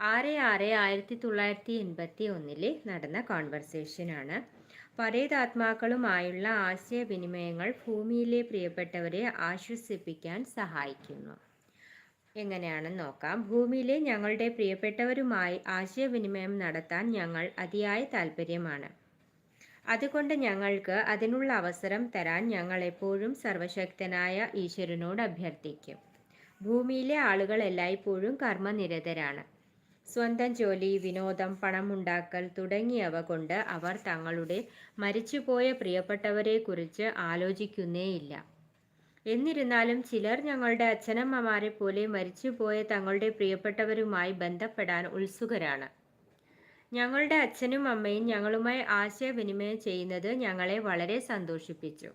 ആറ് ആറ് ആയിരത്തി തൊള്ളായിരത്തി എൺപത്തി ഒന്നിൽ നടന്ന കോൺവെർസേഷനാണ് പരേതാത്മാക്കളുമായുള്ള ആശയവിനിമയങ്ങൾ ഭൂമിയിലെ പ്രിയപ്പെട്ടവരെ ആശ്വസിപ്പിക്കാൻ സഹായിക്കുന്നു. എങ്ങനെയാണെന്ന് നോക്കാം. ഭൂമിയിലെ ഞങ്ങളുടെ പ്രിയപ്പെട്ടവരുമായി ആശയവിനിമയം നടത്താൻ ഞങ്ങൾ അതിയായ താല്പര്യമാണ് അതുകൊണ്ട് ഞങ്ങൾക്ക് അതിനുള്ള അവസരം തരാൻ ഞങ്ങൾ എപ്പോഴും സർവശക്തനായ ഈശ്വരനോട് അഭ്യർത്ഥിക്കും. ഭൂമിയിലെ ആളുകൾ എല്ലായ്പ്പോഴും കർമ്മനിരതരാണ്. സ്വന്തം ജോലി വിനോദം പണമുണ്ടാക്കൽ തുടങ്ങിയവ കൊണ്ട് അവർ തങ്ങളുടെ മരിച്ചുപോയ പ്രിയപ്പെട്ടവരെക്കുറിച്ച് ആലോചിക്കുന്നേയില്ല. എന്നിരുന്നാലും ചിലർ ഞങ്ങളുടെ അച്ഛനമ്മമാരെ പോലെ മരിച്ചുപോയ തങ്ങളുടെ പ്രിയപ്പെട്ടവരുമായി ബന്ധപ്പെടാൻ ഉത്സുകരാണ്. ഞങ്ങളുടെ അച്ഛനും അമ്മയും ഞങ്ങളുമായി ആശയവിനിമയം ചെയ്യുന്നത് ഞങ്ങളെ വളരെ സന്തോഷിപ്പിച്ചു.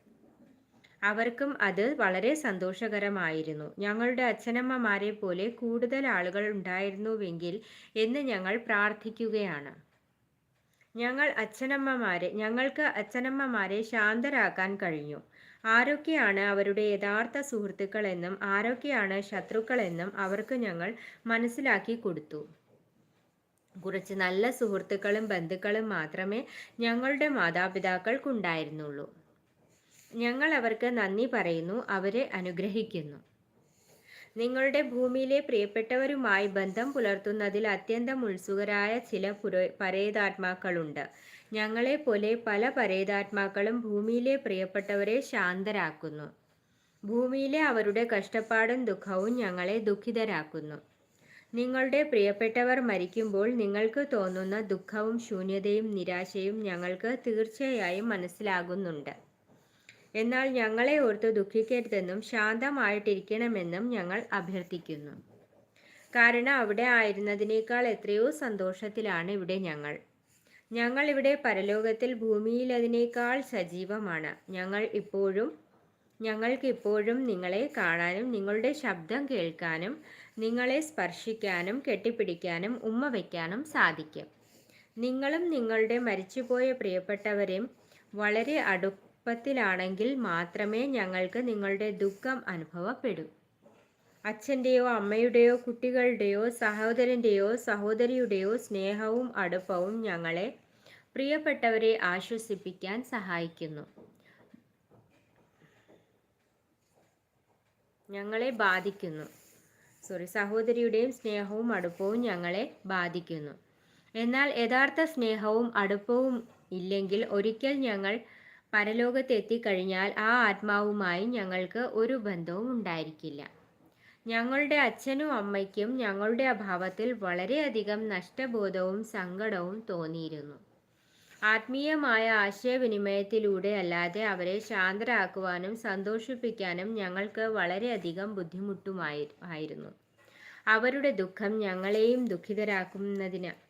അവർക്കും അത് വളരെ സന്തോഷകരമായിരുന്നു. ഞങ്ങളുടെ അച്ഛനമ്മമാരെ പോലെ കൂടുതൽ ആളുകൾ ഉണ്ടായിരുന്നുവെങ്കിൽ എന്ന് ഞങ്ങൾ പ്രാർത്ഥിക്കുകയാണ്. ഞങ്ങൾ അച്ഛനമ്മമാരെ ഞങ്ങൾക്ക് അച്ഛനമ്മമാരെ ശാന്തരാക്കാൻ കഴിഞ്ഞു. ആരൊക്കെയാണ് അവരുടെ യഥാർത്ഥ സുഹൃത്തുക്കളെന്നും ആരൊക്കെയാണ് ശത്രുക്കളെന്നും അവർക്ക് ഞങ്ങൾ മനസ്സിലാക്കി കൊടുത്തു. കുറച്ച് നല്ല സുഹൃത്തുക്കളും ബന്ധുക്കളും മാത്രമേ ഞങ്ങളുടെ മാതാപിതാക്കൾക്കുണ്ടായിരുന്നുള്ളൂ. ഞങ്ങൾ അവർക്ക് നന്ദി പറയുന്നു അവരെ അനുഗ്രഹിക്കുന്നു. നിങ്ങളുടെ ഭൂമിയിലെ പ്രിയപ്പെട്ടവരുമായി ബന്ധം പുലർത്തുന്നതിൽ അത്യന്തം ഉത്സുകരായ ചില പുര പരേതാത്മാക്കളുണ്ട്. ഞങ്ങളെപ്പോലെ പല പരേതാത്മാക്കളും ഭൂമിയിലെ പ്രിയപ്പെട്ടവരെ ശാന്തരാക്കുന്നു. ഭൂമിയിലെ അവരുടെ കഷ്ടപ്പാടും ദുഃഖവും ഞങ്ങളെ ദുഃഖിതരാക്കുന്നു. നിങ്ങളുടെ പ്രിയപ്പെട്ടവർ മരിക്കുമ്പോൾ നിങ്ങൾക്ക് തോന്നുന്ന ദുഃഖവും ശൂന്യതയും നിരാശയും ഞങ്ങൾക്ക് തീർച്ചയായും മനസ്സിലാകുന്നുണ്ട്. എന്നാൽ ഞങ്ങളെ ഓർത്ത് ദുഃഖിക്കരുതെന്നും ശാന്തമായിട്ടിരിക്കണമെന്നും ഞങ്ങൾ അഭ്യർത്ഥിക്കുന്നു. കാരണം അവിടെ ആയിരുന്നതിനേക്കാൾ എത്രയോ സന്തോഷത്തിലാണ് ഇവിടെ ഞങ്ങൾ. ഞങ്ങൾ ഇവിടെ പരലോകത്തിൽ ഭൂമിയിൽ അതിനേക്കാൾ സജീവമാണ്. ഞങ്ങൾ ഇപ്പോഴും ഞങ്ങൾക്ക് ഇപ്പോഴും നിങ്ങളെ കാണാനും നിങ്ങളുടെ ശബ്ദം കേൾക്കാനും നിങ്ങളെ സ്പർശിക്കാനും കെട്ടിപ്പിടിക്കാനും ഉമ്മ വയ്ക്കാനും സാധിക്കും. നിങ്ങളും നിങ്ങളുടെ മരിച്ചുപോയ പ്രിയപ്പെട്ടവരെയും വളരെ അടുപ്പത്തിലാണെങ്കിൽ മാത്രമേ ഞങ്ങൾക്ക് നിങ്ങളുടെ ദുഃഖം അനുഭവപ്പെടൂ. അച്ഛന്റെയോ അമ്മയുടെയോ കുട്ടികളുടെയോ സഹോദരന്റെയോ സഹോദരിയുടെയോ സ്നേഹവും അടുപ്പവും ഞങ്ങളെ പ്രിയപ്പെട്ടവരെ ആശ്വസിപ്പിക്കാൻ സഹായിക്കുന്നു. ഞങ്ങളെ ബാധിക്കുന്നു. സോറി സഹോദരിയുടെയും സ്നേഹവും അടുപ്പവും ഞങ്ങളെ ബാധിക്കുന്നു. എന്നാൽ യഥാർത്ഥ സ്നേഹവും അടുപ്പവും ഇല്ലെങ്കിൽ ഒരിക്കൽ ഞങ്ങൾ പരലോകത്തെത്തിക്കഴിഞ്ഞാൽ ആ ആത്മാവുമായി ഞങ്ങൾക്ക് ഒരു ബന്ധവും ഉണ്ടായിരിക്കില്ല. ഞങ്ങളുടെ അച്ഛനും അമ്മയ്ക്കും ഞങ്ങളുടെ അഭാവത്തിൽ വളരെയധികം നഷ്ടബോധവും സങ്കടവും തോന്നിയിരുന്നു. ആത്മീയമായ ആശയവിനിമയത്തിലൂടെ അല്ലാതെ അവരെ ശാന്തരാക്കുവാനും സന്തോഷിപ്പിക്കാനും ഞങ്ങൾക്ക് വളരെയധികം ബുദ്ധിമുട്ടുമായി ആയിരുന്നു. അവരുടെ ദുഃഖം ഞങ്ങളെയും ദുഃഖിതരാക്കുന്നതിന്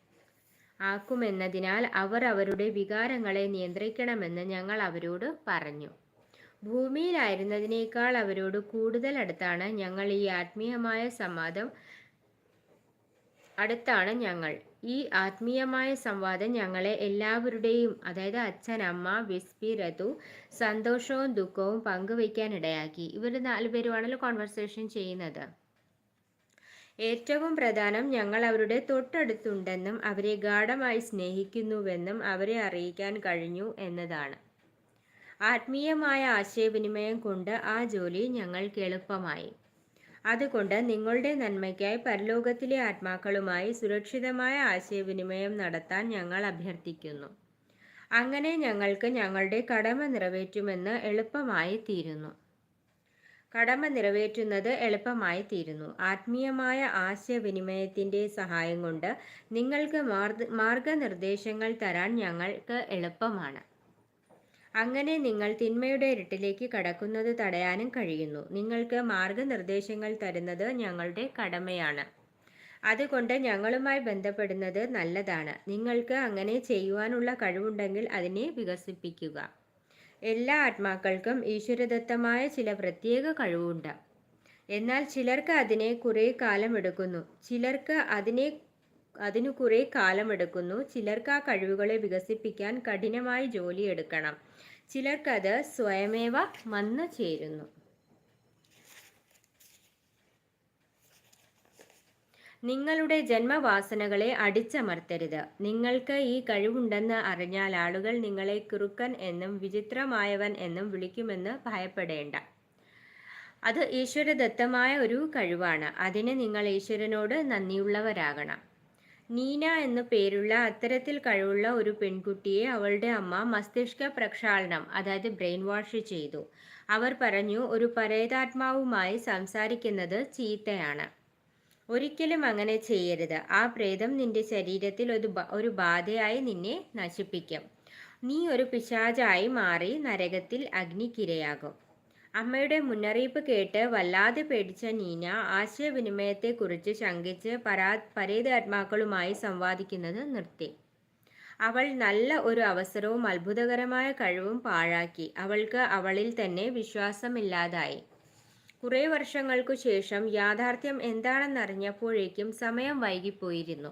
ആക്കുമെന്നതിനാൽ അവർ അവരുടെ വികാരങ്ങളെ നിയന്ത്രിക്കണമെന്ന് ഞങ്ങൾ അവരോട് പറഞ്ഞു. ഭൂമിയിലായിരുന്നതിനേക്കാൾ അവരോട് കൂടുതൽ അടുത്താണ് ഞങ്ങൾ ഈ ആത്മീയമായ സംവാദം അടുത്താണ് ഞങ്ങൾ. ഈ ആത്മീയമായ സംവാദം ഞങ്ങളെ എല്ലാവരുടെയും അതായത് അച്ഛൻ അമ്മ വിസ്പി രതു സന്തോഷവും ദുഃഖവും പങ്കുവയ്ക്കാൻ ഇടയാക്കി. ഇവർ നാലുപേരുമാണല്ലോ കോൺവെർസേഷൻ ചെയ്യുന്നത്. ഏറ്റവും പ്രധാനം ഞങ്ങൾ അവരുടെ തൊട്ടടുത്തുണ്ടെന്നും അവരെ ഗാഠമായി സ്നേഹിക്കുന്നുവെന്നും അവരെ അറിയിക്കാൻ കഴിഞ്ഞു എന്നതാണ്. ആത്മീയമായ ആശയവിനിമയം കൊണ്ട് ആ ജോലി ഞങ്ങൾക്ക് എളുപ്പമായി. അതുകൊണ്ട് നിങ്ങളുടെ നന്മയ്ക്കായി പരലോകത്തിലെ ആത്മാക്കളുമായി സുരക്ഷിതമായ ആശയവിനിമയം നടത്താൻ ഞങ്ങൾ അഭ്യർത്ഥിക്കുന്നു. അങ്ങനെ ഞങ്ങൾക്ക് ഞങ്ങളുടെ കടമ നിറവേറ്റുമെന്ന് എളുപ്പമായി തീരുന്നു. കടമ നിറവേറ്റുന്നത് എളുപ്പമായി തീരുന്നു. ആത്മീയമായ ആശയവിനിമയത്തിന്റെ സഹായം കൊണ്ട് നിങ്ങൾക്ക് മാർഗനിർദ്ദേശങ്ങൾ തരാൻ ഞങ്ങൾക്ക് എളുപ്പമാണ്. അങ്ങനെ നിങ്ങൾ തിന്മയുടെ ഇരുട്ടിലേക്ക് കടക്കുന്നത് തടയാനും കഴിയുന്നു. നിങ്ങൾക്ക് മാർഗനിർദ്ദേശങ്ങൾ തരുന്നത് ഞങ്ങളുടെ കടമയാണ്. അതുകൊണ്ട് ഞങ്ങളുമായി ബന്ധപ്പെടുന്നത് നല്ലതാണ്. നിങ്ങൾക്ക് അങ്ങനെ ചെയ്യുവാനുള്ള കഴിവുണ്ടെങ്കിൽ അതിനെ വികസിപ്പിക്കുക. എല്ലാ ആത്മാക്കൾക്കും ഈശ്വരദത്തമായ ചില പ്രത്യേക കഴിവുണ്ട്. എന്നാൽ ചിലർക്ക് അതിനെ കുറേ കാലമെടുക്കുന്നു ചിലർക്ക് അതിനെ അതിനു കുറേ കാലമെടുക്കുന്നു ചിലർക്ക് ആ കഴിവുകളെ വികസിപ്പിക്കാൻ കഠിനമായി ജോലിയെടുക്കണം ചിലർക്കത് സ്വയമേവ വന്നു ചേരുന്നു. നിങ്ങളുടെ ജന്മവാസനകളെ അടിച്ചമർത്തരുത്. നിങ്ങൾക്ക് ഈ കഴിവുണ്ടെന്ന് അറിഞ്ഞാൽ ആളുകൾ നിങ്ങളെ കുറുക്കൻ എന്നും വിചിത്രമായവൻ എന്നും വിളിക്കുമെന്ന് ഭയപ്പെടേണ്ട. അത് ഈശ്വരദത്തമായ ഒരു കഴിവാണ്. അതിന് നിങ്ങൾ ഈശ്വരനോട് നന്ദിയുള്ളവരാകണം. നീന എന്നു പേരുള്ള അത്തരത്തിൽ കഴിവുള്ള ഒരു പെൺകുട്ടിയെ അവളുടെ അമ്മ മസ്തിഷ്ക പ്രക്ഷാളനം അതായത് ബ്രെയിൻ വാഷ് ചെയ്തു. അവർ പറഞ്ഞു ഒരു പരേതാത്മാവുമായി സംസാരിക്കുന്നത് ചീത്തയാണ്. ഒരിക്കലും അങ്ങനെ ചെയ്യരുത്. ആ പ്രേതം നിന്റെ ശരീരത്തിൽ ഒരു ഒരു ബാധയായി നിന്നെ നശിപ്പിക്കും. നീ ഒരു പിശാചായി മാറി നരകത്തിൽ അഗ്നിക്കിരയാകും. അമ്മയുടെ മുന്നറിയിപ്പ് കേട്ട് വല്ലാതെ പേടിച്ച നീന ആശയവിനിമയത്തെക്കുറിച്ച് ശങ്കിച്ച് പരാ പരേതാത്മാക്കളുമായി സംവാദിക്കുന്നത് നിർത്തി. അവൾ നല്ല ഒരു അവസരവും അത്ഭുതകരമായ കഴിവും പാഴാക്കി. അവൾക്ക് അവളിൽ തന്നെ വിശ്വാസമില്ലാതായി. കുറേ വർഷങ്ങൾക്കു ശേഷം യാഥാർത്ഥ്യം എന്താണെന്നറിഞ്ഞപ്പോഴേക്കും സമയം വൈകിപ്പോയിരുന്നു.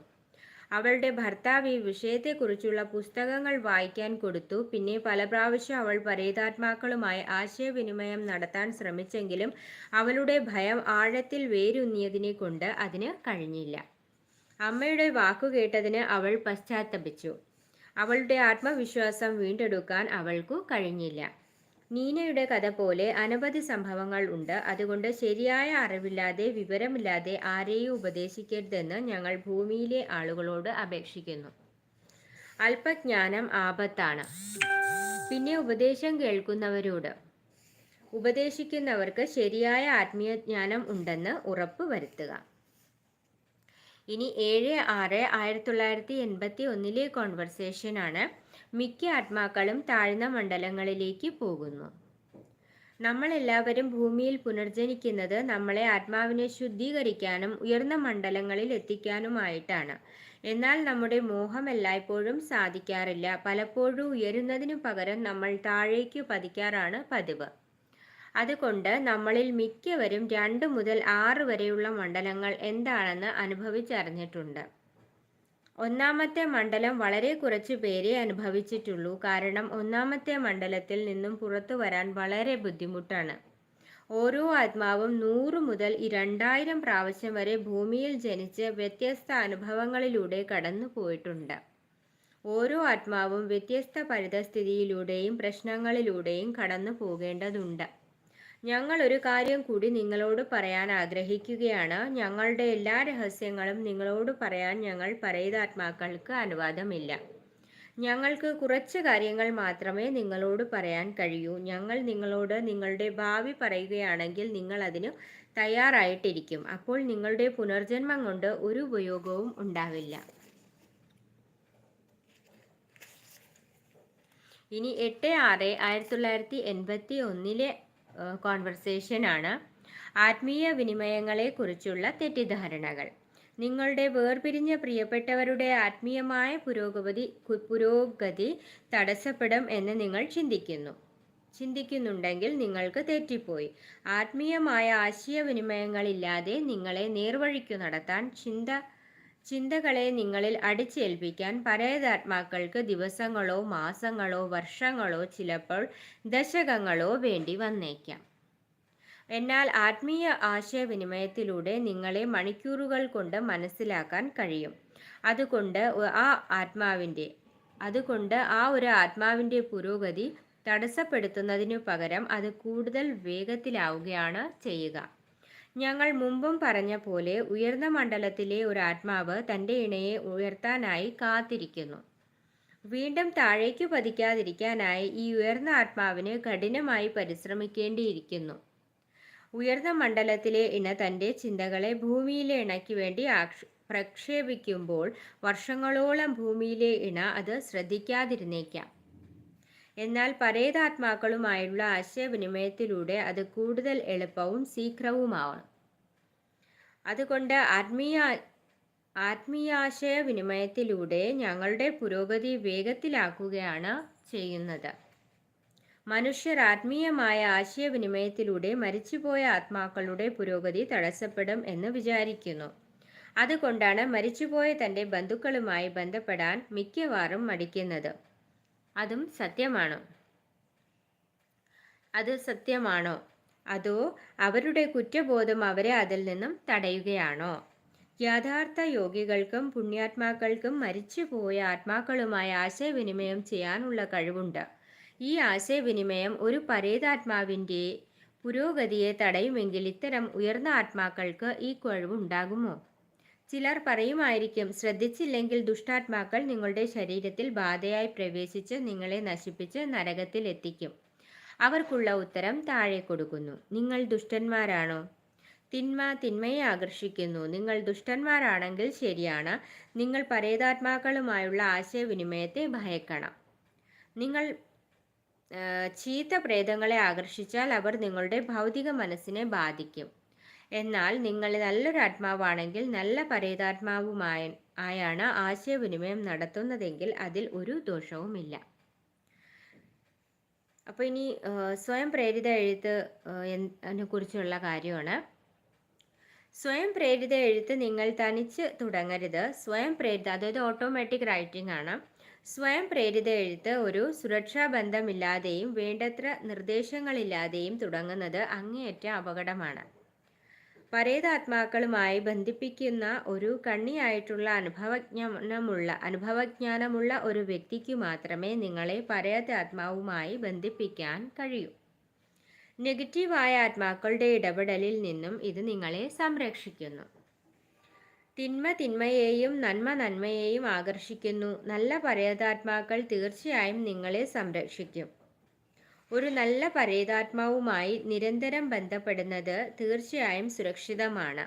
അവളുടെ ഭർത്താവ് ഈ വിഷയത്തെക്കുറിച്ചുള്ള പുസ്തകങ്ങൾ വായിക്കാൻ കൊടുത്തു. പിന്നെ പല പ്രാവശ്യം അവൾ പരേതാത്മാക്കളുമായി ആശയവിനിമയം നടത്താൻ ശ്രമിച്ചെങ്കിലും അവളുടെ ഭയം ആഴത്തിൽ വേരൂന്നിയതിനെ കൊണ്ട് അതിന് കഴിഞ്ഞില്ല. അമ്മയുടെ വാക്കു കേട്ടതിന് അവൾ പശ്ചാത്തപിച്ചു. അവളുടെ ആത്മവിശ്വാസം വീണ്ടെടുക്കാൻ അവൾക്കു കഴിഞ്ഞില്ല. നീനയുടെ കഥ പോലെ അനവധി സംഭവങ്ങൾ ഉണ്ട്. അതുകൊണ്ട് ശരിയായ അറിവില്ലാതെ വിവരമില്ലാതെ ആരെയും ഉപദേശിക്കരുതെന്ന് ഞങ്ങൾ ഭൂമിയിലെ ആളുകളോട് അപേക്ഷിക്കുന്നു. അല്പജ്ഞാനം ആപത്താണ്. പിന്നെ ഉപദേശം കേൾക്കുന്നവരോട്. ഉപദേശിക്കുന്നവർക്ക് ശരിയായ ആത്മീയ ജ്ഞാനം ഉണ്ടെന്ന് ഉറപ്പ് വരുത്തുക. ഇനി ഏഴ് ആറ് ആയിരത്തി തൊള്ളായിരത്തി എൺപത്തി ഒന്നിലെ കോൺവെർസേഷനാണ് മിക്ക ആത്മാക്കളും താഴ്ന്ന മണ്ഡലങ്ങളിലേക്ക് പോകുന്നു. നമ്മളെല്ലാവരും ഭൂമിയിൽ പുനർജനിക്കുന്നത് നമ്മളെ ആത്മാവിനെ ശുദ്ധീകരിക്കാനും ഉയർന്ന മണ്ഡലങ്ങളിൽ എത്തിക്കാനുമായിട്ടാണ്. എന്നാൽ നമ്മുടെ മോഹം എല്ലായ്പ്പോഴും സാധിക്കാറില്ല. പലപ്പോഴും ഉയരുന്നതിനു പകരം നമ്മൾ താഴേക്ക് പതിക്കാറാണ് പതിവ്. അതുകൊണ്ട് നമ്മളിൽ മിക്കവരും രണ്ട് മുതൽ ആറ് വരെയുള്ള മണ്ഡലങ്ങൾ എന്താണെന്ന് അനുഭവിച്ചറിഞ്ഞിട്ടുണ്ട്. ഒന്നാമത്തെ മണ്ഡലം വളരെ കുറച്ചു പേരെ അനുഭവിച്ചിട്ടുള്ളൂ. കാരണം ഒന്നാമത്തെ മണ്ഡലത്തിൽ നിന്നും പുറത്തു വരാൻ വളരെ ബുദ്ധിമുട്ടാണ്. ഓരോ ആത്മാവും നൂറ് മുതൽ രണ്ടായിരം പ്രാവശ്യം വരെ ഭൂമിയിൽ ജനിച്ച് വ്യത്യസ്ത അനുഭവങ്ങളിലൂടെ കടന്നു പോയിട്ടുണ്ട്. ഓരോ ആത്മാവും വ്യത്യസ്ത പരിതസ്ഥിതിയിലൂടെയും പ്രശ്നങ്ങളിലൂടെയും കടന്നു പോകേണ്ടതുണ്ട്. ഞങ്ങൾ ഒരു കാര്യം കൂടി നിങ്ങളോട് പറയാൻ ആഗ്രഹിക്കുകയാണ്. ഞങ്ങളുടെ എല്ലാ രഹസ്യങ്ങളും നിങ്ങളോട് പറയാൻ ഞങ്ങൾ പരയിതാത്മാക്കൾക്ക് അനുവാദമില്ല. ഞങ്ങൾക്ക് കുറച്ച് കാര്യങ്ങൾ മാത്രമേ നിങ്ങളോട് പറയാൻ കഴിയൂ. ഞങ്ങൾ നിങ്ങളോട് നിങ്ങളുടെ ഭാവി പറയുകയാണെങ്കിൽ നിങ്ങൾ അതിന് തയ്യാറായിട്ടിരിക്കും. അപ്പോൾ നിങ്ങളുടെ പുനർജന്മം കൊണ്ട് ഒരു ഉപയോഗവും ഉണ്ടാവില്ല. ഇനി എട്ട് ആറ് ആയിരത്തി തൊള്ളായിരത്തി എൺപത്തി ഒന്നിലെ കോൺവെർസേഷനാണ് ആത്മീയ വിനിമയങ്ങളെക്കുറിച്ചുള്ള തെറ്റിദ്ധാരണകൾ. നിങ്ങളുടെ വേർപിരിഞ്ഞ പ്രിയപ്പെട്ടവരുടെ ആത്മീയമായ പുരോഗതി പുരോഗതി തടസ്സപ്പെടും എന്ന് നിങ്ങൾ ചിന്തിക്കുന്നു. ചിന്തിക്കുന്നുണ്ടെങ്കിൽ നിങ്ങൾക്ക് തെറ്റിപ്പോയി. ആത്മീയമായ ആശയവിനിമയങ്ങളില്ലാതെ നിങ്ങളെ നേർവഴിക്കു നടത്താൻ ചിന്ത ചിന്തകളെ നിങ്ങളിൽ അടിച്ചേൽപ്പിക്കാൻ പരേതാത്മാക്കൾക്ക് ദിവസങ്ങളോ മാസങ്ങളോ വർഷങ്ങളോ ചിലപ്പോൾ ദശകങ്ങളോ വേണ്ടി വന്നേക്കാം. എന്നാൽ ആത്മീയ ആശയവിനിമയത്തിലൂടെ നിങ്ങളെ മണിക്കൂറുകൾ കൊണ്ട് മനസ്സിലാക്കാൻ കഴിയും. അതുകൊണ്ട് ആ ആത്മാവിന്റെ അതുകൊണ്ട് ആ ഒരു ആത്മാവിന്റെ പുരോഗതി തടസ്സപ്പെടുത്തുന്നതിനു പകരം അത് കൂടുതൽ വേഗത്തിലാവുകയാണ് ചെയ്യുക. ഞങ്ങൾ മുമ്പും പറഞ്ഞ പോലെ ഉയർന്ന മണ്ഡലത്തിലെ ഒരു ആത്മാവ് തന്റെ ഇണയെ ഉയർത്താനായി കാത്തിരിക്കുന്നു. വീണ്ടും താഴേക്ക് പതിക്കാതിരിക്കാനായി ഈ ഉയർന്ന ആത്മാവിന് കഠിനമായി പരിശ്രമിക്കേണ്ടിയിരിക്കുന്നു. ഉയർന്ന മണ്ഡലത്തിലെ ഇണ തന്റെ ചിന്തകളെ ഭൂമിയിലെ ഇണയ്ക്ക് വേണ്ടി പ്രക്ഷേപിക്കുമ്പോൾ വർഷങ്ങളോളം ഭൂമിയിലെ ഇണ അത് ശ്രദ്ധിക്കാതിരുന്നേക്കാം. എന്നാൽ പരേതാത്മാക്കളുമായുള്ള ആശയവിനിമയത്തിലൂടെ അത് കൂടുതൽ എളുപ്പവും ശീഘ്രവുമാവണം. അതുകൊണ്ട് ആത്മീയ ആത്മീയാശയവിനിമയത്തിലൂടെ ഞങ്ങളുടെ പുരോഗതി വേഗത്തിലാക്കുകയാണ് ചെയ്യുന്നത്. മനുഷ്യർ ആത്മീയമായ ആശയവിനിമയത്തിലൂടെ മരിച്ചുപോയ ആത്മാക്കളുടെ പുരോഗതി തടസ്സപ്പെടും എന്ന് വിചാരിക്കുന്നു. അതുകൊണ്ടാണ് മരിച്ചുപോയ തന്റെ ബന്ധുക്കളുമായി ബന്ധപ്പെടാൻ മിക്കവാറും മടിക്കുന്നത്. അതും സത്യമാണോ? അത് സത്യമാണോ? അതോ അവരുടെ കുറ്റബോധം അവരെ അതിൽ നിന്നും തടയുകയാണോ? യഥാർത്ഥ യോഗികൾക്കും പുണ്യാത്മാക്കൾക്കും മരിച്ചുപോയ ആത്മാക്കളുമായി ആശയവിനിമയം ചെയ്യാനുള്ള കഴിവുണ്ട്. ഈ ആശയവിനിമയം ഒരു പരേതാത്മാവിന്റെ പുരോഗതിയെ തടയുമെങ്കിൽ ഇത്തരം ഉയർന്ന ആത്മാക്കൾക്ക് ഈ കഴിവുണ്ടാകുമോ? ചിലർ പറയുമായിരിക്കും ശ്രദ്ധിച്ചില്ലെങ്കിൽ ദുഷ്ടാത്മാക്കൾ നിങ്ങളുടെ ശരീരത്തിൽ ബാധയായി പ്രവേശിച്ച് നിങ്ങളെ നശിപ്പിച്ച് നരകത്തിൽ എത്തിക്കും. അവർക്കുള്ള ഉത്തരം താഴെ കൊടുക്കുന്നു. നിങ്ങൾ ദുഷ്ടന്മാരാണോ? തിന്മ തിന്മയെ ആകർഷിക്കുന്നു. നിങ്ങൾ ദുഷ്ടന്മാരാണെങ്കിൽ ശരിയാണ്. നിങ്ങൾ പരേതാത്മാക്കളുമായുള്ള ആശയവിനിമയത്തെ ഭയക്കണം. നിങ്ങൾ ചീത്ത പ്രേതങ്ങളെ ആകർഷിച്ചാൽ അവർ നിങ്ങളുടെ ഭൗതിക മനസ്സിനെ ബാധിക്കും. എന്നാൽ നിങ്ങൾ നല്ലൊരു ആത്മാവാണെങ്കിൽ നല്ല പരേതാത്മാവുമായ ആയാണ് ആശയവിനിമയം നടത്തുന്നതെങ്കിൽ അതിൽ ഒരു ദോഷവുമില്ല. അപ്പോൾ ഇനി സ്വയം പ്രേരിത എഴുത്ത് കുറിച്ചുള്ള കാര്യമാണ്. സ്വയം പ്രേരിത എഴുത്ത് നിങ്ങൾ തനിച്ച് തുടങ്ങരുത്. സ്വയം പ്രേരിത അതായത് ഓട്ടോമാറ്റിക് റൈറ്റിംഗ് ആണ്. സ്വയം പ്രേരിത എഴുത്ത് ഒരു സുരക്ഷാ ബന്ധമില്ലാതെയും വേണ്ടത്ര നിർദ്ദേശങ്ങളില്ലാതെയും തുടങ്ങുന്നത് അങ്ങേയറ്റ അപകടമാണ്. പരേതാത്മാക്കളുമായി ബന്ധിപ്പിക്കുന്ന ഒരു കണ്ണിയായിട്ടുള്ള അനുഭവജ്ഞാനമുള്ള അനുഭവജ്ഞാനമുള്ള ഒരു വ്യക്തിക്ക് മാത്രമേ നിങ്ങളെ പരേതാത്മാവുമായി ബന്ധിപ്പിക്കാൻ കഴിയൂ. നെഗറ്റീവായ ആത്മാക്കളുടെ ഇടപെടലിൽ നിന്നും ഇത് നിങ്ങളെ സംരക്ഷിക്കുന്നു. തിന്മ തിന്മയെയും നന്മ നന്മയെയും ആകർഷിക്കുന്നു. നല്ല പരേതാത്മാക്കൾ തീർച്ചയായും നിങ്ങളെ സംരക്ഷിക്കും. ഒരു നല്ല പരേതാത്മാവുമായി നിരന്തരം ബന്ധപ്പെടുന്നത് തീർച്ചയായും സുരക്ഷിതമാണ്.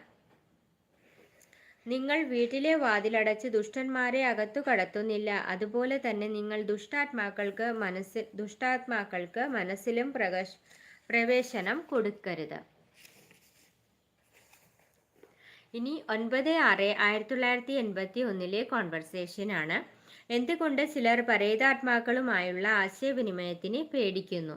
നിങ്ങൾ വീട്ടിലെ വാതിലടച്ച് ദുഷ്ടന്മാരെ അകത്തു കടത്തുന്നില്ല. അതുപോലെ തന്നെ നിങ്ങൾ ദുഷ്ടാത്മാക്കൾക്ക് മനസ്സിൽ ദുഷ്ടാത്മാക്കൾക്ക് മനസ്സിലും പ്രവേശനം കൊടുക്കരുത്. ഇനി ഒൻപത് ആറ് ആയിരത്തി തൊള്ളായിരത്തി എൺപത്തി ഒന്നിലെ കോൺവെർസേഷനാണ് എന്തുകൊണ്ട് ചിലർ പരേതാത്മാക്കളുമായുള്ള ആശയവിനിമയത്തിന് പേടിക്കുന്നു?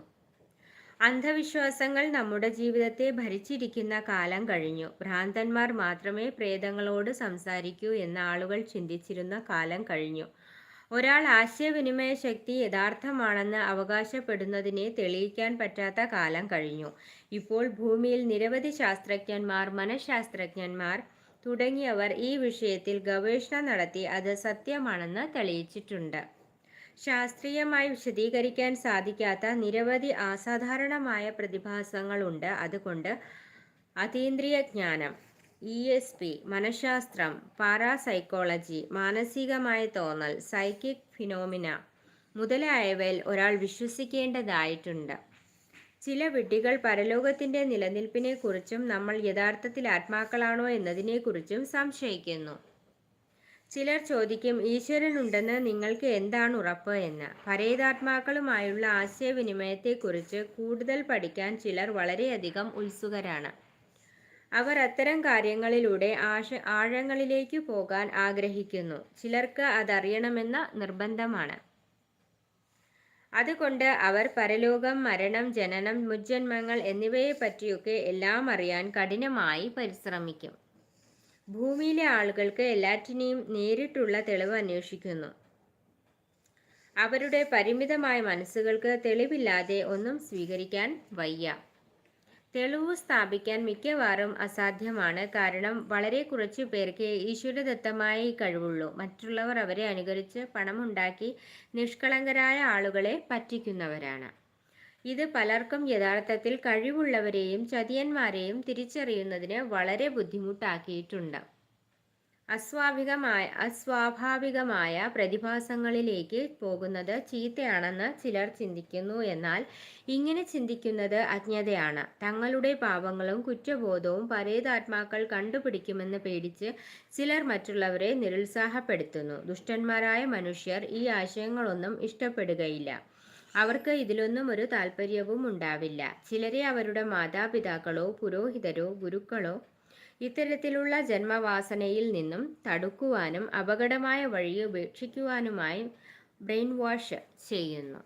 അന്ധവിശ്വാസങ്ങൾ നമ്മുടെ ജീവിതത്തെ ഭരിച്ചിരിക്കുന്ന കാലം കഴിഞ്ഞു. ഭ്രാന്തന്മാർ മാത്രമേ പ്രേതങ്ങളോട് സംസാരിക്കൂ എന്ന് ആളുകൾ ചിന്തിച്ചിരുന്ന കാലം കഴിഞ്ഞു. ഒരാൾ ആശയവിനിമയ ശക്തി യഥാർത്ഥമാണെന്ന് അവകാശപ്പെടുന്നതിനെ തെളിയിക്കാൻ പറ്റാത്ത കാലം കഴിഞ്ഞു. ഇപ്പോൾ ഭൂമിയിൽ നിരവധി ശാസ്ത്രജ്ഞന്മാർ മനഃശാസ്ത്രജ്ഞന്മാർ തുടങ്ങിയവർ ഈ വിഷയത്തിൽ ഗവേഷണം നടത്തി അത് സത്യമാണെന്ന് തെളിയിച്ചിട്ടുണ്ട്. ശാസ്ത്രീയമായി വിശദീകരിക്കാൻ സാധിക്കാത്ത നിരവധി അസാധാരണമായ പ്രതിഭാസങ്ങളുണ്ട്. അതുകൊണ്ട് അതീന്ദ്രിയ ജ്ഞാനം ഇ എസ് പി മനഃശാസ്ത്രം പാരാസൈക്കോളജി മാനസികമായ തോന്നൽ സൈക്കിക് ഫിനോമിന മുതലായവയിൽ ഒരാൾ വിശ്വസിക്കേണ്ടതായിട്ടുണ്ട്. ചില വിഡ്ഢികൾ പരലോകത്തിന്റെ നിലനിൽപ്പിനെക്കുറിച്ചും നമ്മൾ യഥാർത്ഥത്തിൽ ആത്മാക്കളാണോ എന്നതിനെക്കുറിച്ചും സംശയിക്കുന്നു. ചിലർ ചോദിക്കും ഈശ്വരനുണ്ടെന്ന് നിങ്ങൾക്ക് എന്താണ് ഉറപ്പ്? എന്ന്. പരേതാത്മാക്കളുമായുള്ള ആശയവിനിമയത്തെക്കുറിച്ച് കൂടുതൽ പഠിക്കാൻ ചിലർ വളരെയധികം ഉത്സുകരാണ്. അവർ അത്തരം കാര്യങ്ങളിലൂടെ ആശ ആഴങ്ങളിലേക്ക് പോകാൻ ആഗ്രഹിക്കുന്നു. ചിലർക്ക് അതറിയണമെന്ന നിർബന്ധമാണ്. അതുകൊണ്ട് അവർ പരലോകം മരണം ജനനം മുജ്ജന്മങ്ങൾ എന്നിവയെ പറ്റിയൊക്കെ എല്ലാം അറിയാൻ കഠിനമായി പരിശ്രമിക്കും. ഭൂമിയിലെ ആളുകൾക്ക് എല്ലാറ്റിനെയും നേരിട്ടുള്ള തെളിവ് അന്വേഷിക്കുന്നു. അവരുടെ പരിമിതമായ മനസ്സുകൾക്ക് തെളിവില്ലാതെ ഒന്നും സ്വീകരിക്കാൻ വയ്യ. തെളിവ് സ്ഥാപിക്കാൻ മിക്കവാറും അസാധ്യമാണ്. കാരണം വളരെ കുറച്ചു പേർക്ക് ഈശ്വരദത്തമായ കഴിവുള്ളൂ. മറ്റുള്ളവർ അവരെ അനുകരിച്ച് പണമുണ്ടാക്കി നിഷ്കളങ്കരായ ആളുകളെ പറ്റിക്കുന്നവരാണ്. ഇത് പലർക്കും യഥാർത്ഥത്തിൽ കഴിവുള്ളവരെയും ചതിയന്മാരെയും തിരിച്ചറിയുന്നതിന് വളരെ ബുദ്ധിമുട്ടാക്കിയിട്ടുണ്ട്. അസ്വാഭാവികമായ അസ്വാഭാവികമായ പ്രതിഭാസങ്ങളിലേക്ക് പോകുന്നത് ചീത്തയാണെന്ന് ചിലർ ചിന്തിക്കുന്നു. എന്നാൽ ഇങ്ങനെ ചിന്തിക്കുന്നത് അജ്ഞതയാണ്. തങ്ങളുടെ പാപങ്ങളും കുറ്റബോധവും പരേതാത്മാക്കൾ കണ്ടുപിടിക്കുമെന്ന് പേടിച്ച് ചിലർ മറ്റുള്ളവരെ നിരുത്സാഹപ്പെടുത്തുന്നു. ദുഷ്ടന്മാരായ മനുഷ്യർ ഈ ആശയങ്ങളൊന്നും ഇഷ്ടപ്പെടുകയില്ല. അവർക്ക് ഇതിലൊന്നും ഒരു താല്പര്യവും ഉണ്ടാവില്ല. ചിലരെ അവരുടെ മാതാപിതാക്കളോ പുരോഹിതരോ ഗുരുക്കളോ ഇത്തരത്തിലുള്ള ജന്മവാസനയിൽ നിന്നും തടുക്കുവാനും അപകടമായ വഴി ഉപേക്ഷിക്കുവാനുമായി ബ്രെയിൻ വാഷ് ചെയ്യുന്നു.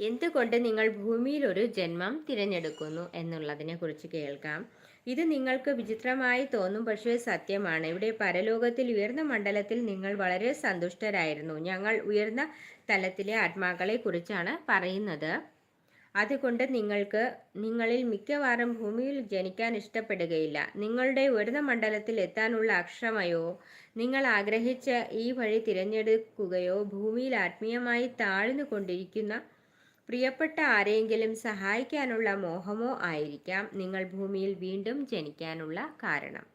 എന്തുകൊണ്ട് നിങ്ങൾ ഭൂമിയിൽ ഒരു ജന്മം തിരഞ്ഞെടുക്കുന്നു എന്നുള്ളതിനെ കുറിച്ച് കേൾക്കാം. ഇത് നിങ്ങൾക്ക് വിചിത്രമായി തോന്നും പക്ഷേ സത്യമാണ്. ഇവിടെ പരലോകത്തിൽ ഉയർന്ന മണ്ഡലത്തിൽ നിങ്ങൾ വളരെ സന്തുഷ്ടരായിരുന്നു. ഞങ്ങൾ ഉയർന്ന തലത്തിലെ ആത്മാക്കളെ കുറിച്ചാണ് പറയുന്നത്. അതുകൊണ്ട് നിങ്ങൾക്ക് നിങ്ങളിൽ മിക്കവാറും ഭൂമിയിൽ ജനിക്കാൻ ഇഷ്ടപ്പെടുകയില്ല. നിങ്ങളുടെ ഉയർന്ന മണ്ഡലത്തിൽ എത്താനുള്ള അക്ഷമയോ നിങ്ങൾ ആഗ്രഹിച്ച ഈ വഴി തിരഞ്ഞെടുക്കുകയോ ഭൂമിയിൽ ആത്മീയമായി താഴ്ന്നു കൊണ്ടിരിക്കുന്ന പ്രിയപ്പെട്ട ആരെയെങ്കിലും സഹായിക്കാനുള്ള മോഹമോ ആയിരിക്കാം നിങ്ങൾ ഭൂമിയിൽ വീണ്ടും ജനിക്കാനുള്ള കാരണം.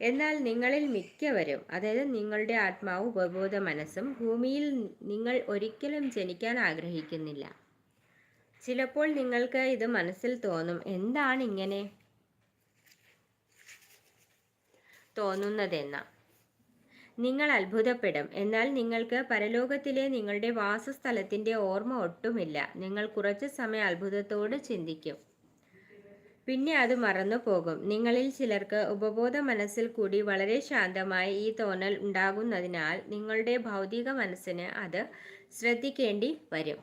എന്നാൽ നിങ്ങളിൽ മിക്കവരും അതായത് നിങ്ങളുടെ ആത്മാവ് ഉപബോധ മനസ്സും ഭൂമിയിൽ നിങ്ങൾ ഒരിക്കലും ജനിക്കാൻ ആഗ്രഹിക്കുന്നില്ല. ചിലപ്പോൾ നിങ്ങൾക്ക് ഇത് മനസ്സിൽ തോന്നും. എന്താണ് ഇങ്ങനെ തോന്നുന്നതെന്ന. നിങ്ങൾ അത്ഭുതപ്പെടും. എന്നാൽ നിങ്ങൾക്ക് പരലോകത്തിലെ നിങ്ങളുടെ വാസസ്ഥലത്തിന്റെ ഓർമ്മ ഒട്ടുമില്ല. നിങ്ങൾ കുറച്ച് സമയം അത്ഭുതത്തോട് ചിന്തിക്കും. പിന്നെ അത് മറന്നു പോകും നിങ്ങളിൽ ചിലർക്ക് ഉപബോധ മനസ്സിൽ കൂടി വളരെ ശാന്തമായി ഈ തോന്നൽ ഉണ്ടാകുന്നതിനാൽ നിങ്ങളുടെ ഭൗതിക മനസ്സിന് അത് ശ്രദ്ധിക്കേണ്ടി വരും.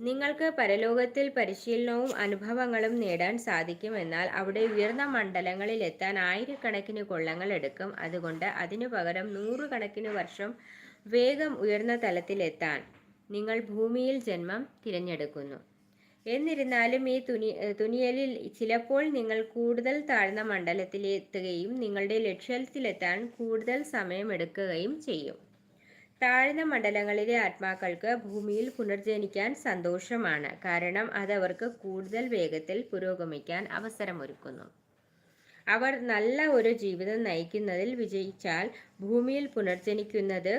നിങ്ങൾക്ക് പരലോകത്തിൽ പരിശീലനവും അനുഭവങ്ങളും നേടാൻ സാധിക്കും എന്നാൽ അവിടെ ഉയർന്ന മണ്ഡലങ്ങളിൽ എത്താൻ ആയിരക്കണക്കിന് കൊള്ളങ്ങൾ എടുക്കും. അതുകൊണ്ട് അതിനു പകരം നൂറുകണക്കിന് വർഷം വേഗം ഉയർന്ന തലത്തിലെത്താൻ നിങ്ങൾ ഭൂമിയിൽ ജന്മം തിരഞ്ഞെടുക്കുന്നു. എന്നിരുന്നാലും ഈ തുനി തുനിയലിൽ ചിലപ്പോൾ നിങ്ങൾ കൂടുതൽ താഴ്ന്ന മണ്ഡലത്തിലെത്തുകയും നിങ്ങളുടെ ലക്ഷ്യത്തിലെത്താൻ കൂടുതൽ സമയമെടുക്കുകയും ചെയ്യും. താഴ്ന്ന മണ്ഡലങ്ങളിലെ ആത്മാക്കൾക്ക് ഭൂമിയിൽ പുനർജനിക്കാൻ സന്തോഷമാണ്. കാരണം അതവർക്ക് കൂടുതൽ വേഗത്തിൽ പുരോഗമിക്കാൻ അവസരമൊരുക്കുന്നു. അവർ നല്ല ഒരു ജീവിതം നയിക്കുന്നതിൽ വിജയിച്ചാൽ ഭൂമിയിൽ പുനർജനിക്കുന്നത്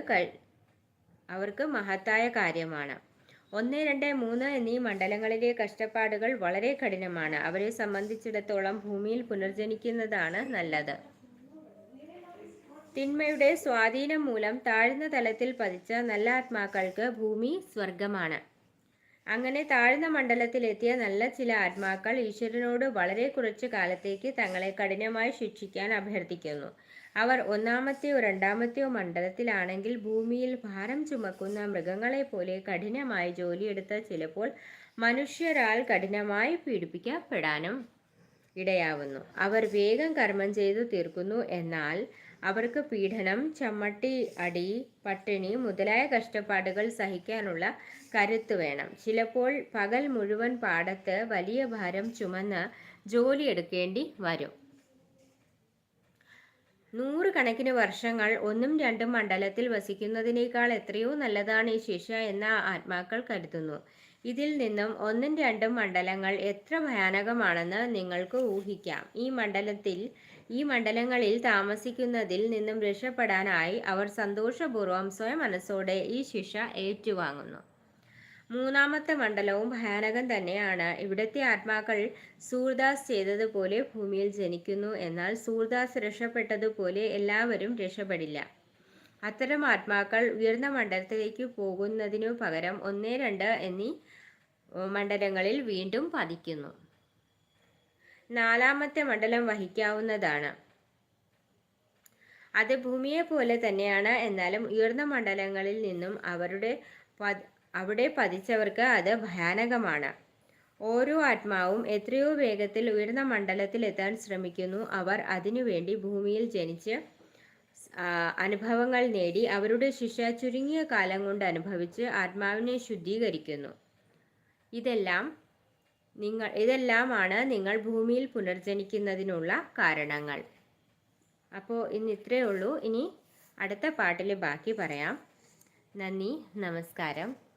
അവർക്ക് മഹത്തായ കാര്യമാണ്. ഒന്ന് രണ്ട് മൂന്ന് എന്നീ മണ്ഡലങ്ങളിലെ കഷ്ടപ്പാടുകൾ വളരെ കഠിനമാണ്. അവരെ സംബന്ധിച്ചിടത്തോളം ഭൂമിയിൽ പുനർജനിക്കുന്നതാണ് നല്ലത്. തിന്മയുടെ സ്വാധീനം മൂലം താഴ്ന്ന തലത്തിൽ പതിച്ച നല്ല ആത്മാക്കൾക്ക് ഭൂമി സ്വർഗമാണ് അങ്ങനെ താഴ്ന്ന മണ്ഡലത്തിലെത്തിയ നല്ല ചില ആത്മാക്കൾ ഈശ്വരനോട് വളരെ കുറച്ചു കാലത്തേക്ക് തങ്ങളെ കഠിനമായി ശിക്ഷിക്കാൻ അഭ്യർത്ഥിക്കുന്നു. അവർ ഒന്നാമത്തെയോ രണ്ടാമത്തെയോ മണ്ഡലത്തിലാണെങ്കിൽ ഭൂമിയിൽ ഭാരം ചുമക്കുന്ന മൃഗങ്ങളെ പോലെ കഠിനമായി ജോലിയെടുത്ത ചിലപ്പോൾ മനുഷ്യരാൽ കഠിനമായി പീഡിപ്പിക്കപ്പെടാനും ഇടയാവുന്നു. അവർ വേഗം കർമ്മം ചെയ്തു തീർക്കുന്നു എന്നാൽ അവർക്ക് പീഡനം ചമ്മട്ടി അടി പട്ടിണി മുതലായ കഷ്ടപ്പാടുകൾ സഹിക്കാനുള്ള കരുത്ത് വേണം. ചിലപ്പോൾ പകൽ മുഴുവൻ പാടത്ത് വലിയ ഭാരം ചുമന്ന് ജോലിയെടുക്കേണ്ടി വരും. നൂറുകണക്കിന് വർഷങ്ങൾ ഒന്നും രണ്ടും മണ്ഡലത്തിൽ വസിക്കുന്നതിനേക്കാൾ എത്രയോ നല്ലതാണ് ഈ ശിക്ഷ എന്ന ആത്മാക്കൾ കരുതുന്നു. ഇതിൽ നിന്നും ഒന്നും രണ്ടും മണ്ഡലങ്ങൾ എത്ര ഭയാനകമാണെന്ന് നിങ്ങൾക്ക് ഊഹിക്കാം. ഈ മണ്ഡലത്തിൽ ഈ മണ്ഡലങ്ങളിൽ താമസിക്കുന്നതിൽ നിന്നും രക്ഷപ്പെടാനായി അവർ സന്തോഷപൂർവം സ്വയം മനസ്സോടെ ഈ ശിക്ഷ ഏറ്റുവാങ്ങുന്നു. മൂന്നാമത്തെ മണ്ഡലവും ഭയാനകം തന്നെയാണ്. ഇവിടുത്തെ ആത്മാക്കൾ സൂർദാസ് ചെയ്തതുപോലെ ഭൂമിയിൽ ജനിക്കുന്നു. എന്നാൽ സൂർദാസ് രക്ഷപ്പെട്ടതുപോലെ എല്ലാവരും രക്ഷപ്പെടില്ല. അത്തരം ആത്മാക്കൾ ഉയർന്ന മണ്ഡലത്തിലേക്ക് പോകുന്നതിനു പകരം ഒന്ന് രണ്ട് എന്നീ മണ്ഡലങ്ങളിൽ വീണ്ടും പതിക്കുന്നു. നാലാമത്തെ മണ്ഡലം വഹിക്കാവുന്നതാണ്. അത് ഭൂമിയെ പോലെ തന്നെയാണ്. എന്നാലും ഉയർന്ന മണ്ഡലങ്ങളിൽ നിന്നും അവരുടെ അവിടെ പതിച്ചവർക്ക് അത് ഭയാനകമാണ്. ഓരോ ആത്മാവും എത്രയോ വേഗത്തിൽ ഉയർന്ന മണ്ഡലത്തിൽ എത്താൻ ശ്രമിക്കുന്നു. അവർ അതിനുവേണ്ടി ഭൂമിയിൽ ജനിച്ച് അനുഭവങ്ങൾ നേടി അവരുടെ ശിക്ഷ ചുരുങ്ങിയ കാലം കൊണ്ട് അനുഭവിച്ച് ആത്മാവിനെ ശുദ്ധീകരിക്കുന്നു. ഇതെല്ലാം നിങ്ങൾ ഇതെല്ലാമാണ് നിങ്ങൾ ഭൂമിയിൽ പുനർജനിക്കുന്നതിനുള്ള കാരണങ്ങൾ. അപ്പോൾ ഇന്ന് ഇത്രയേ ഉള്ളൂ. ഇനി അടുത്ത പാട്ടിൽ ബാക്കി പറയാം. നന്ദി നമസ്കാരം.